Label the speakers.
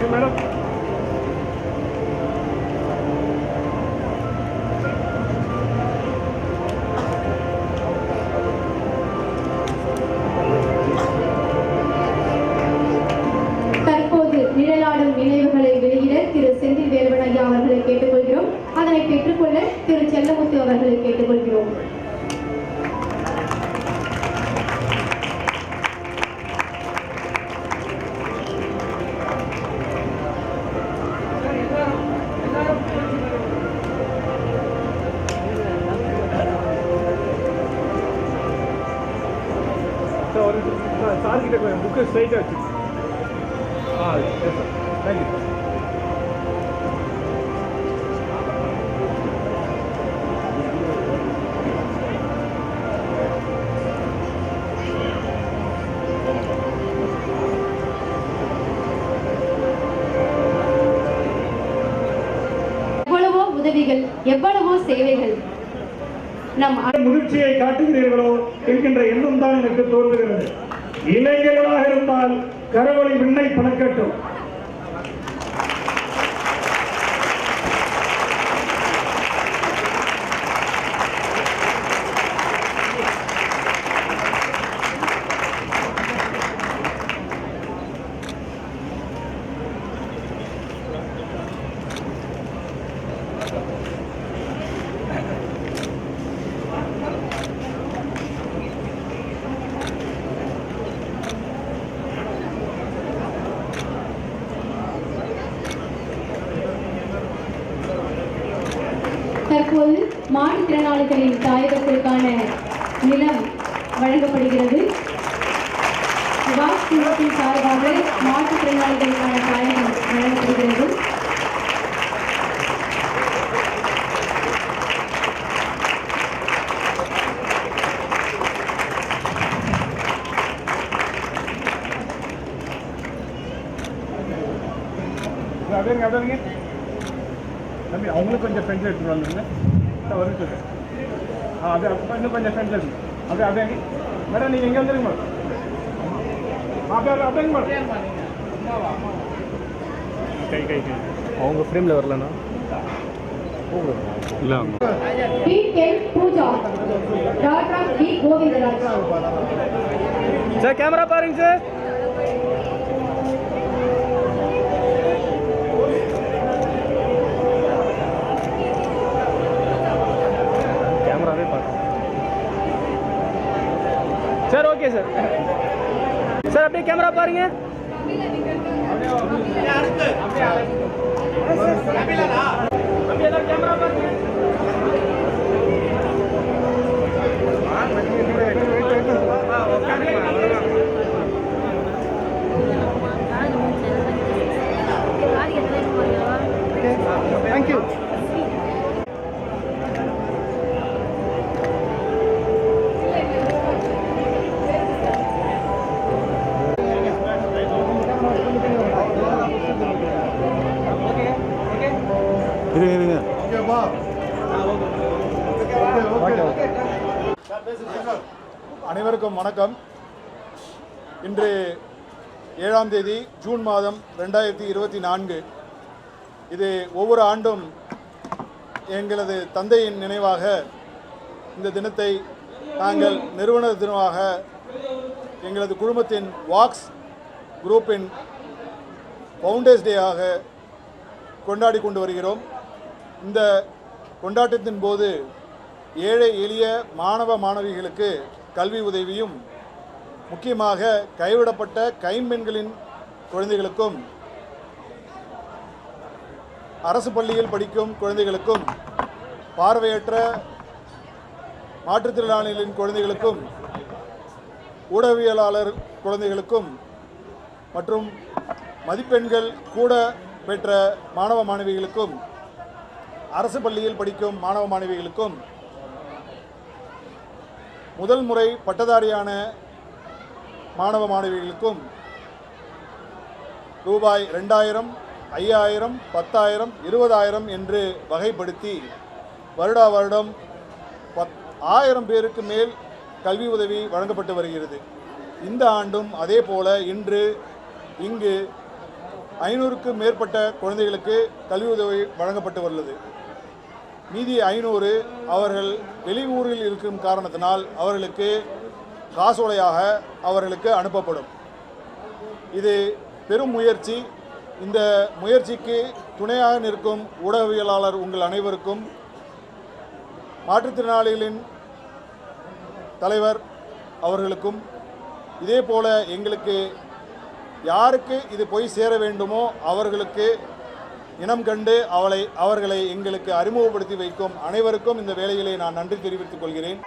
Speaker 1: you, madam. Sir கிட்ட book ஸ்ட்ரைட்டாக வச்சு ஆ yes sir thank you sir
Speaker 2: எவ்வளவோ உதவிகள் எவ்வளவோ சேவைகள். நம்
Speaker 1: முதிர்ச்சியை காட்டுகிறீர்களோ என்கின்ற எண்ணம் தான் எனக்கு தோன்றுகிறது. இளைஞர்களாக இருந்தால் கரவழி விண்ணை பணக்கட்டும்.
Speaker 2: தற்போது மாற்றுத்திறனாளிகளின் தாயகத்திற்கான நிலம் வழங்கப்படுகிறது. சுபாஷ் குழுவின் சார்பாக மாற்றுத்திறனாளிகளுக்கான தாயகம் வழங்கப்படுகிறது.
Speaker 1: அப்படிங்க அப்படிங்க தம்பி அவங்களுக்கு கொஞ்சம் ஃப்ரெண்ட்ஸ் எடுத்துட்டு வந்துருங்க ஒரு நிமிஷம் ஆ அது அப்போ இன்னும் கொஞ்சம் ஃப்ரெண்ட்ஸ் எடுங்க அப்படியே அப்படியே மேடம் நீங்கள் எங்கே வந்துருங்க மேடம் அப்படியே அப்படிங்க மேடம்? கை கை கை.
Speaker 3: அவங்க ஃப்ரேமில் வரலண்ணா? இல்லை
Speaker 2: P N Pooja. Doctor P Govindaraj.
Speaker 3: Sir camera பாருங்க சார். ஓகே சார் சார் அப்படியே கேமரா பாருங்க அப்படியே கேமரா பாருங்க
Speaker 4: அனைவருக்கும் வணக்கம். இன்று ஏழாம் தேதி ஜூன் மாதம் ரெண்டாயிரத்தி இருபத்தி நான்கு. இது ஒவ்வொரு ஆண்டும் எங்களது தந்தையின் நினைவாக இந்த தினத்தை நாங்கள் நிறுவனர் தினமாக எங்களது குழுமத்தின் வாக்ஸ் குரூப்பின் ஃபவுண்டர்ஸ் டேயாக கொண்டாடி கொண்டு வருகிறோம். இந்த கொண்டாட்டத்தின் போது ஏழை எளிய மாணவ மாணவிகளுக்கு கல்வி உதவியும் முக்கியமாக கைவிடப்பட்ட கைம்பெண்களின் குழந்தைகளுக்கும் அரசு பள்ளியில் படிக்கும் குழந்தைகளுக்கும் பார்வையற்ற மாற்றுத்திறனாளிகளின் குழந்தைகளுக்கும் ஊடகவியலாளர் குழந்தைகளுக்கும் மற்றும் மதிப்பெண்கள் கூட பெற்ற மாணவ மாணவிகளுக்கும் அரசு பள்ளியில் படிக்கும் மாணவ மாணவிகளுக்கும் முதல் முறை பட்டதாரியான மாணவ மாணவிகளுக்கும் ரூபாய் ரெண்டாயிரம் ஐயாயிரம் பத்தாயிரம் இருபதாயிரம் என்று வகைப்படுத்தி வருடா வருடம் பத் ஆயிரம் பேருக்கு மேல் கல்வி உதவி வழங்கப்பட்டு வருகிறது. இந்த ஆண்டும் அதே போல இன்று இங்கு ஐநூறுக்கும் மேற்பட்ட குழந்தைகளுக்கு கல்வி உதவி வழங்கப்பட்டு வருள்ளது மீதி ஐநூறு அவர்கள் வெளியூரில் இருக்கும் காரணத்தினால் அவர்களுக்கு காசோலையாக அவர்களுக்கு அனுப்பப்படும். இது பெரும் முயற்சி. இந்த முயற்சிக்கு துணையாக நிற்கும் ஊடகவியலாளர் உங்கள் அனைவருக்கும் மாற்றுத்திறனாளிகளின் தலைவர் அவர்களுக்கும் இதே போல எங்களுக்கு யாருக்கு இது போய் சேர வேண்டுமோ அவர்களுக்கு இனம் கண்டு அவளை அவர்களை எங்களுக்கு அறிமுகப்படுத்தி வைக்கும் அனைவருக்கும் இந்த வேலையிலே நான் நன்றி தெரிவித்துக் கொள்கிறேன்.